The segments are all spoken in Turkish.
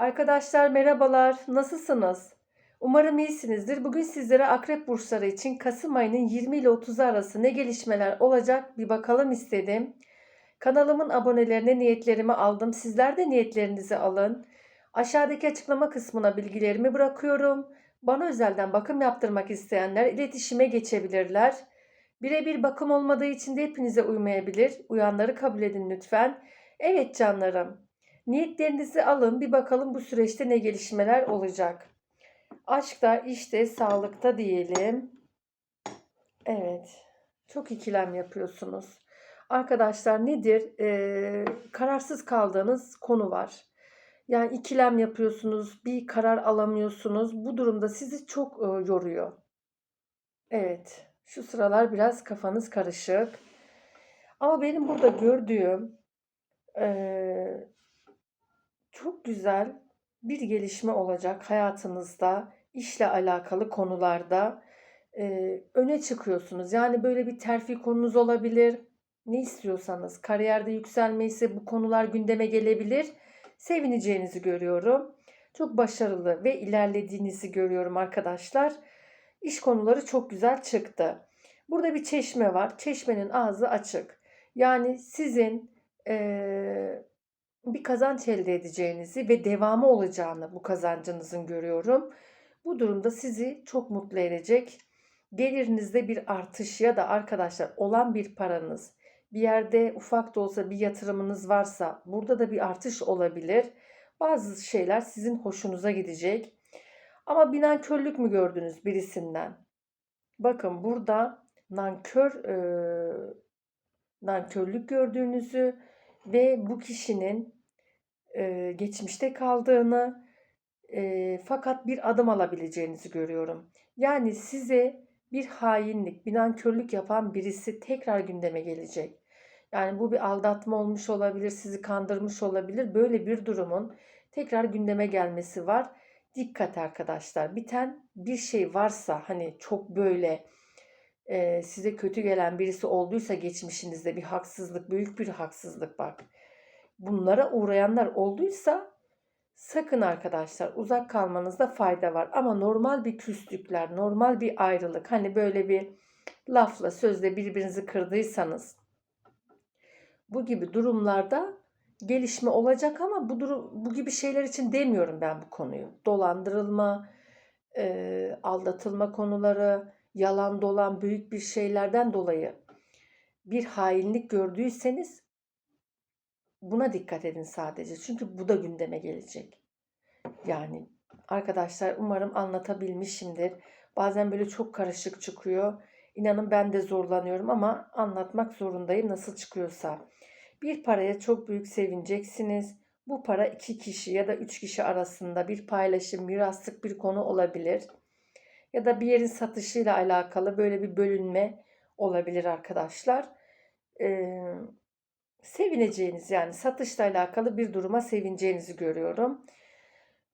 Arkadaşlar merhabalar. Nasılsınız? Umarım iyisinizdir. Bugün sizlere akrep burçları için Kasım ayının 20 ile 30 arası ne gelişmeler olacak bir bakalım istedim. Kanalımın abonelerine niyetlerimi aldım. Sizler de niyetlerinizi alın. Aşağıdaki açıklama kısmına bilgilerimi bırakıyorum. Bana özelden bakım yaptırmak isteyenler iletişime geçebilirler. Birebir bakım olmadığı için de hepinize uymayabilir. Uyanları kabul edin lütfen. Evet canlarım. Niyetlerinizi alın bir bakalım bu süreçte ne gelişmeler olacak. Aşkta, işte, sağlıkta diyelim. Evet. Çok ikilem yapıyorsunuz. Arkadaşlar nedir? Ee, kararsız kaldığınız konu var. Yani ikilem yapıyorsunuz, bir karar alamıyorsunuz. Bu durumda sizi çok e, yoruyor. Evet. Şu sıralar biraz kafanız karışık. Ama benim burada gördüğüm eee, çok güzel bir gelişme olacak hayatınızda, işle alakalı konularda eee, öne çıkıyorsunuz. Yani böyle bir terfi konunuz olabilir. Ne istiyorsanız, kariyerde yükselme ise bu konular gündeme gelebilir. Sevineceğinizi görüyorum. Çok başarılı ve ilerlediğinizi görüyorum arkadaşlar. İş konuları çok güzel çıktı. Burada bir çeşme var. Çeşmenin ağzı açık. Yani sizin eee, bir kazanç elde edeceğinizi ve devamı olacağını bu kazancınızın görüyorum. Bu durumda sizi çok mutlu edecek. Gelirinizde bir artış ya da arkadaşlar olan bir paranız, bir yerde ufak da olsa bir yatırımınız varsa burada da bir artış olabilir. Bazı şeyler sizin hoşunuza gidecek. Ama bir nankörlük mü gördünüz birisinden? Bakın burada nankör e, nankörlük gördüğünüzü ve bu kişinin e, geçmişte kaldığını e, fakat bir adım alabileceğinizi görüyorum. Yani size bir hainlik, bir nankörlük yapan birisi tekrar gündeme gelecek. Yani bu bir aldatma olmuş olabilir, sizi kandırmış olabilir. Böyle bir durumun tekrar gündeme gelmesi var. Dikkat arkadaşlar. Biten bir şey varsa hani çok böyle size kötü gelen birisi olduysa geçmişinizde bir haksızlık, büyük bir haksızlık bak. Bunlara uğrayanlar olduysa sakın arkadaşlar uzak kalmanızda fayda var. Ama normal bir küslükler, normal bir ayrılık hani böyle bir lafla sözle birbirinizi kırdıysanız bu gibi durumlarda gelişme olacak ama bu durum bu gibi şeyler için demiyorum ben bu konuyu. Dolandırılma, e, aldatılma konuları, yalan dolan büyük bir şeylerden dolayı bir hainlik gördüyseniz buna dikkat edin sadece. Çünkü bu da gündeme gelecek. Yani arkadaşlar umarım anlatabilmişimdir. Bazen böyle çok karışık çıkıyor. İnanın ben de zorlanıyorum ama anlatmak zorundayım nasıl çıkıyorsa. Bir paraya çok büyük sevineceksiniz. Bu para iki kişi ya da üç kişi arasında bir paylaşım, miraslık bir konu olabilir. Ya da bir yerin satışıyla alakalı böyle bir bölünme olabilir arkadaşlar. Ee, sevineceğiniz yani satışla alakalı bir duruma sevineceğinizi görüyorum.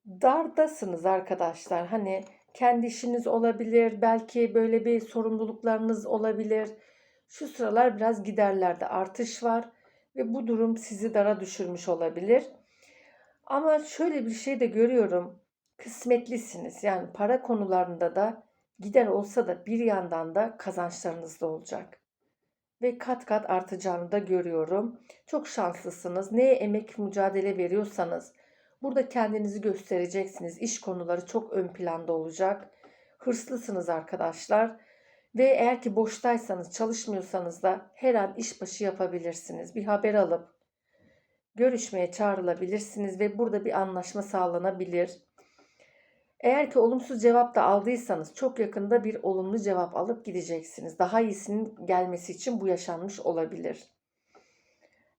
Dardasınız arkadaşlar. Hani kendi işiniz olabilir, belki böyle bir sorumluluklarınız olabilir. Şu sıralar biraz giderlerde artış var ve bu durum sizi dara düşürmüş olabilir. Ama şöyle bir şey de görüyorum. Kısmetlisiniz. Yani para konularında da gider olsa da bir yandan da kazançlarınız da olacak. Ve kat kat artacağını da görüyorum. Çok şanslısınız. Neye emek mücadele veriyorsanız burada kendinizi göstereceksiniz. İş konuları çok ön planda olacak. Hırslısınız arkadaşlar. Ve eğer ki boştaysanız, çalışmıyorsanız da her an işbaşı yapabilirsiniz. Bir haber alıp görüşmeye çağrılabilirsiniz ve burada bir anlaşma sağlanabilir. Eğer ki olumsuz cevap da aldıysanız çok yakında bir olumlu cevap alıp gideceksiniz. Daha iyisinin gelmesi için bu yaşanmış olabilir.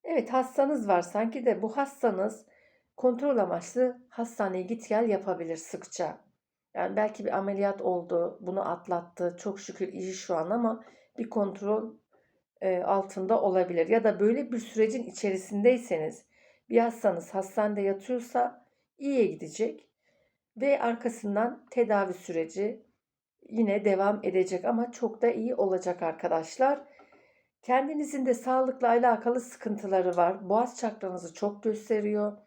Evet hastanız var sanki de bu hastanız kontrol amaçlı hastaneye git gel yapabilir sıkça. Yani belki bir ameliyat oldu, bunu atlattı. Çok şükür iyi şu an ama bir kontrol e, altında olabilir. Ya da böyle bir sürecin içerisindeyseniz bir hastanız hastanede yatıyorsa iyiye gidecek ve arkasından tedavi süreci yine devam edecek ama çok da iyi olacak arkadaşlar. Kendinizin de sağlıkla alakalı sıkıntıları var. Boğaz çakranızı çok gösteriyor.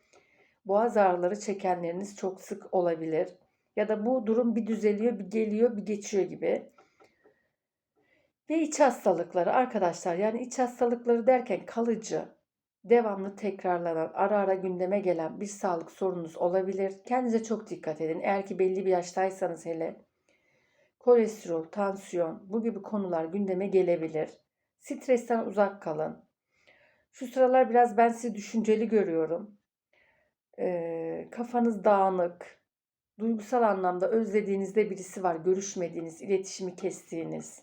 Boğaz ağrıları çekenleriniz çok sık olabilir. Ya da bu durum bir düzeliyor, bir geliyor, bir geçiyor gibi. Ve iç hastalıkları arkadaşlar yani iç hastalıkları derken kalıcı, devamlı tekrarlanan, ara ara gündeme gelen bir sağlık sorununuz olabilir. Kendinize çok dikkat edin. Eğer ki belli bir yaştaysanız hele kolesterol, tansiyon bu gibi konular gündeme gelebilir. Stresten uzak kalın. Şu sıralar biraz ben sizi düşünceli görüyorum. Ee, kafanız dağınık. Duygusal anlamda özlediğinizde birisi var. Görüşmediğiniz, iletişimi kestiğiniz.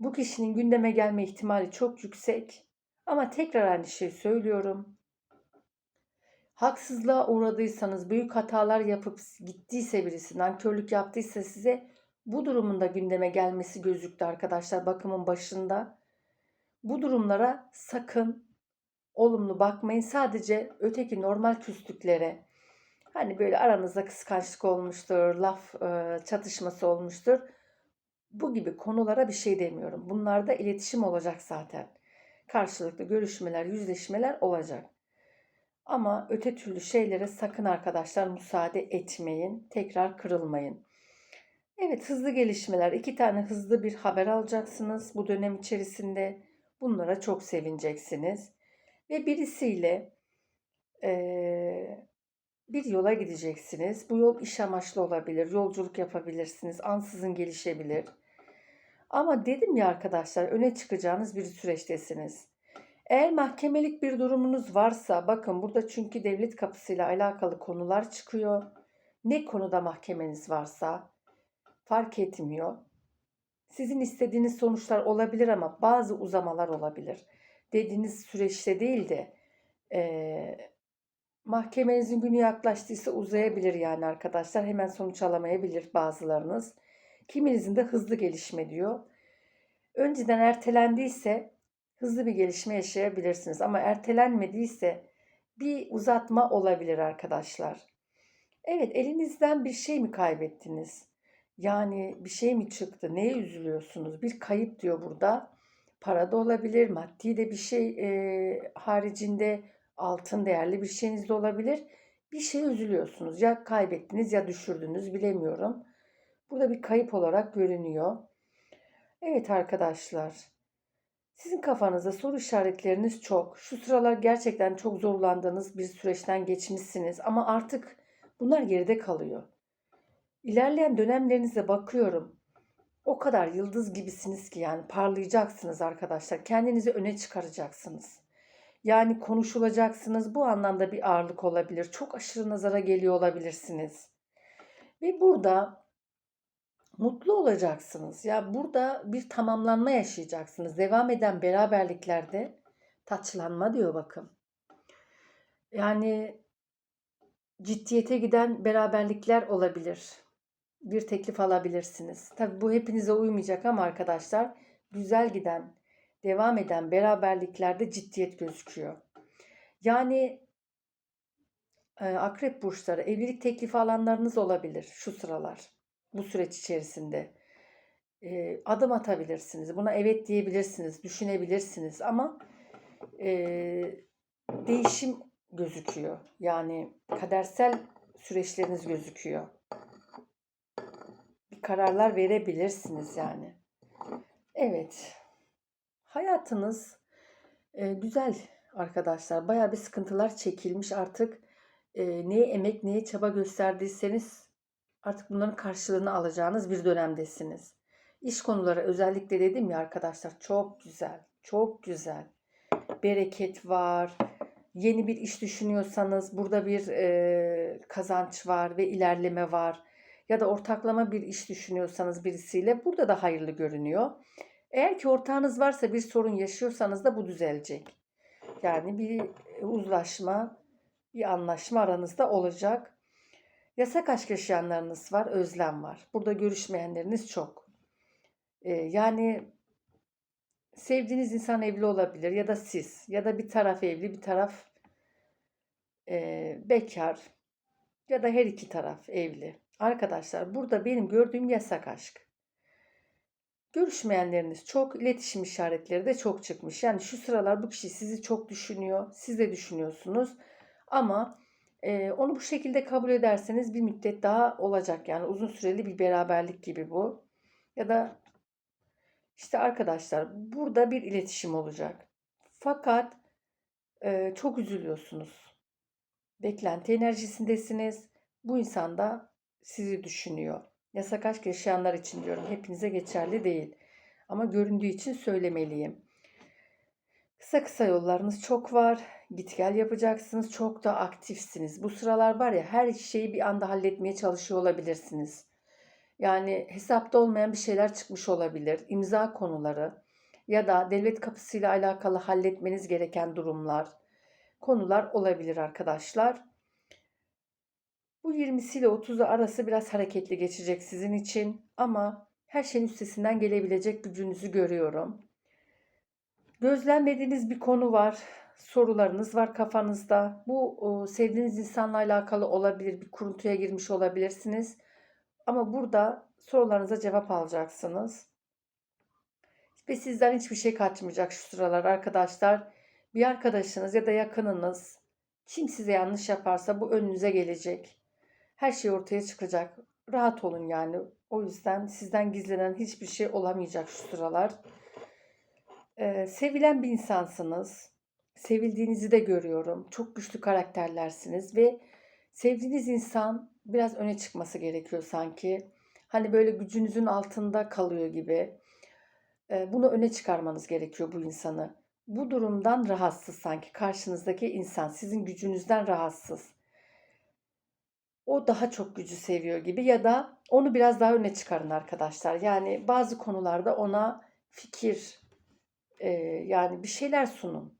Bu kişinin gündeme gelme ihtimali çok yüksek. Ama tekrar aynı şeyi söylüyorum. Haksızlığa uğradıysanız, büyük hatalar yapıp gittiyse birisi, nankörlük yaptıysa size bu durumun da gündeme gelmesi gözüktü arkadaşlar bakımın başında. Bu durumlara sakın olumlu bakmayın. Sadece öteki normal küslüklere hani böyle aranızda kıskançlık olmuştur, laf e, çatışması olmuştur. Bu gibi konulara bir şey demiyorum. Bunlarda iletişim olacak zaten. Karşılıklı görüşmeler, yüzleşmeler olacak. Ama öte türlü şeylere sakın arkadaşlar müsaade etmeyin. Tekrar kırılmayın. Evet hızlı gelişmeler. iki tane hızlı bir haber alacaksınız bu dönem içerisinde. Bunlara çok sevineceksiniz. Ve birisiyle e, bir yola gideceksiniz. Bu yol iş amaçlı olabilir. Yolculuk yapabilirsiniz. Ansızın gelişebilir. Ama dedim ya arkadaşlar öne çıkacağınız bir süreçtesiniz. Eğer mahkemelik bir durumunuz varsa bakın burada çünkü devlet kapısıyla alakalı konular çıkıyor. Ne konuda mahkemeniz varsa fark etmiyor. Sizin istediğiniz sonuçlar olabilir ama bazı uzamalar olabilir. Dediğiniz süreçte değil de e, mahkemenizin günü yaklaştıysa uzayabilir yani arkadaşlar. Hemen sonuç alamayabilir bazılarınız. Kiminizin de hızlı gelişme diyor. Önceden ertelendiyse hızlı bir gelişme yaşayabilirsiniz ama ertelenmediyse bir uzatma olabilir arkadaşlar. Evet elinizden bir şey mi kaybettiniz? Yani bir şey mi çıktı? Neye üzülüyorsunuz? Bir kayıp diyor burada. Para da olabilir, maddi de bir şey e, haricinde altın değerli bir şeyiniz de olabilir. Bir şey üzülüyorsunuz. Ya kaybettiniz ya düşürdünüz bilemiyorum. Burada bir kayıp olarak görünüyor. Evet arkadaşlar. Sizin kafanızda soru işaretleriniz çok. Şu sıralar gerçekten çok zorlandığınız bir süreçten geçmişsiniz ama artık bunlar geride kalıyor. İlerleyen dönemlerinize bakıyorum. O kadar yıldız gibisiniz ki yani parlayacaksınız arkadaşlar. Kendinizi öne çıkaracaksınız. Yani konuşulacaksınız. Bu anlamda bir ağırlık olabilir. Çok aşırı nazara geliyor olabilirsiniz. Ve burada mutlu olacaksınız. Ya burada bir tamamlanma yaşayacaksınız. Devam eden beraberliklerde taçlanma diyor bakın. Yani ciddiyete giden beraberlikler olabilir. Bir teklif alabilirsiniz. Tabi bu hepinize uymayacak ama arkadaşlar güzel giden, devam eden beraberliklerde ciddiyet gözüküyor. Yani e, akrep burçları evlilik teklifi alanlarınız olabilir şu sıralar. Bu süreç içerisinde. E, adım atabilirsiniz. Buna evet diyebilirsiniz, düşünebilirsiniz ama e, değişim gözüküyor. Yani kadersel süreçleriniz gözüküyor. Bir kararlar verebilirsiniz yani. Evet. Hayatınız e, güzel arkadaşlar. Baya bir sıkıntılar çekilmiş artık. E, neye emek, neye çaba gösterdiyseniz artık bunların karşılığını alacağınız bir dönemdesiniz. İş konuları özellikle dedim ya arkadaşlar çok güzel. Çok güzel. Bereket var. Yeni bir iş düşünüyorsanız burada bir e, kazanç var ve ilerleme var. Ya da ortaklama bir iş düşünüyorsanız birisiyle burada da hayırlı görünüyor. Eğer ki ortağınız varsa bir sorun yaşıyorsanız da bu düzelecek. Yani bir uzlaşma, bir anlaşma aranızda olacak. Yasak aşk yaşayanlarınız var, özlem var. Burada görüşmeyenleriniz çok. Ee, yani sevdiğiniz insan evli olabilir ya da siz ya da bir taraf evli bir taraf e, bekar ya da her iki taraf evli. Arkadaşlar burada benim gördüğüm yasak aşk. Görüşmeyenleriniz çok, iletişim işaretleri de çok çıkmış. Yani şu sıralar bu kişi sizi çok düşünüyor, siz de düşünüyorsunuz. Ama Onu bu şekilde kabul ederseniz bir müddet daha olacak. Yani uzun süreli bir beraberlik gibi bu. Ya da işte arkadaşlar burada bir iletişim olacak. Fakat eee, çok üzülüyorsunuz. Beklenti enerjisindesiniz. Bu insan da sizi düşünüyor. Yasak aşk yaşayanlar için diyorum. Hepinize geçerli değil. Ama göründüğü için söylemeliyim. Kısa kısa yollarınız çok var. Git gel yapacaksınız. Çok da aktifsiniz. Bu sıralar var ya her şeyi bir anda halletmeye çalışıyor olabilirsiniz. Yani hesapta olmayan bir şeyler çıkmış olabilir. İmza konuları ya da devlet kapısıyla alakalı halletmeniz gereken durumlar, konular olabilir arkadaşlar. Bu 20'si ile 30'u arası biraz hareketli geçecek sizin için ama her şeyin üstesinden gelebilecek gücünüzü görüyorum. Gözlemlediğiniz bir konu var, sorularınız var kafanızda. Bu o, sevdiğiniz insanla alakalı olabilir, bir kuruntuya girmiş olabilirsiniz. Ama burada sorularınıza cevap alacaksınız. Ve sizden hiçbir şey kaçmayacak şu sıralar arkadaşlar. Bir arkadaşınız ya da yakınınız kim size yanlış yaparsa bu önünüze gelecek. Her şey ortaya çıkacak. Rahat olun yani. O yüzden sizden gizlenen hiçbir şey olamayacak şu sıralar. Sevilen bir insansınız. Sevildiğinizi de görüyorum. Çok güçlü karakterlersiniz ve sevdiğiniz insan biraz öne çıkması gerekiyor sanki. Hani böyle gücünüzün altında kalıyor gibi. Bunu öne çıkarmanız gerekiyor bu insanı. Bu durumdan rahatsız sanki karşınızdaki insan sizin gücünüzden rahatsız. O daha çok gücü seviyor gibi ya da onu biraz daha öne çıkarın arkadaşlar. Yani bazı konularda ona fikir e, yani bir şeyler sunun.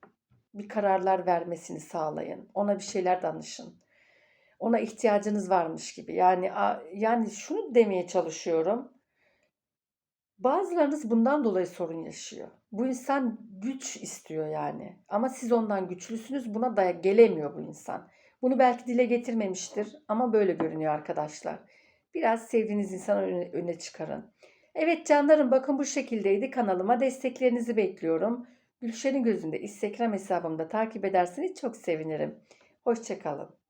Bir kararlar vermesini sağlayın. Ona bir şeyler danışın. Ona ihtiyacınız varmış gibi. Yani a- yani şunu demeye çalışıyorum. Bazılarınız bundan dolayı sorun yaşıyor. Bu insan güç istiyor yani. Ama siz ondan güçlüsünüz. Buna da gelemiyor bu insan. Bunu belki dile getirmemiştir ama böyle görünüyor arkadaşlar. Biraz sevdiğiniz insanı öne, öne çıkarın. Evet canlarım bakın bu şekildeydi. Kanalıma desteklerinizi bekliyorum. Gülşen'in gözünde Instagram hesabımda takip ederseniz çok sevinirim. Hoşçakalın.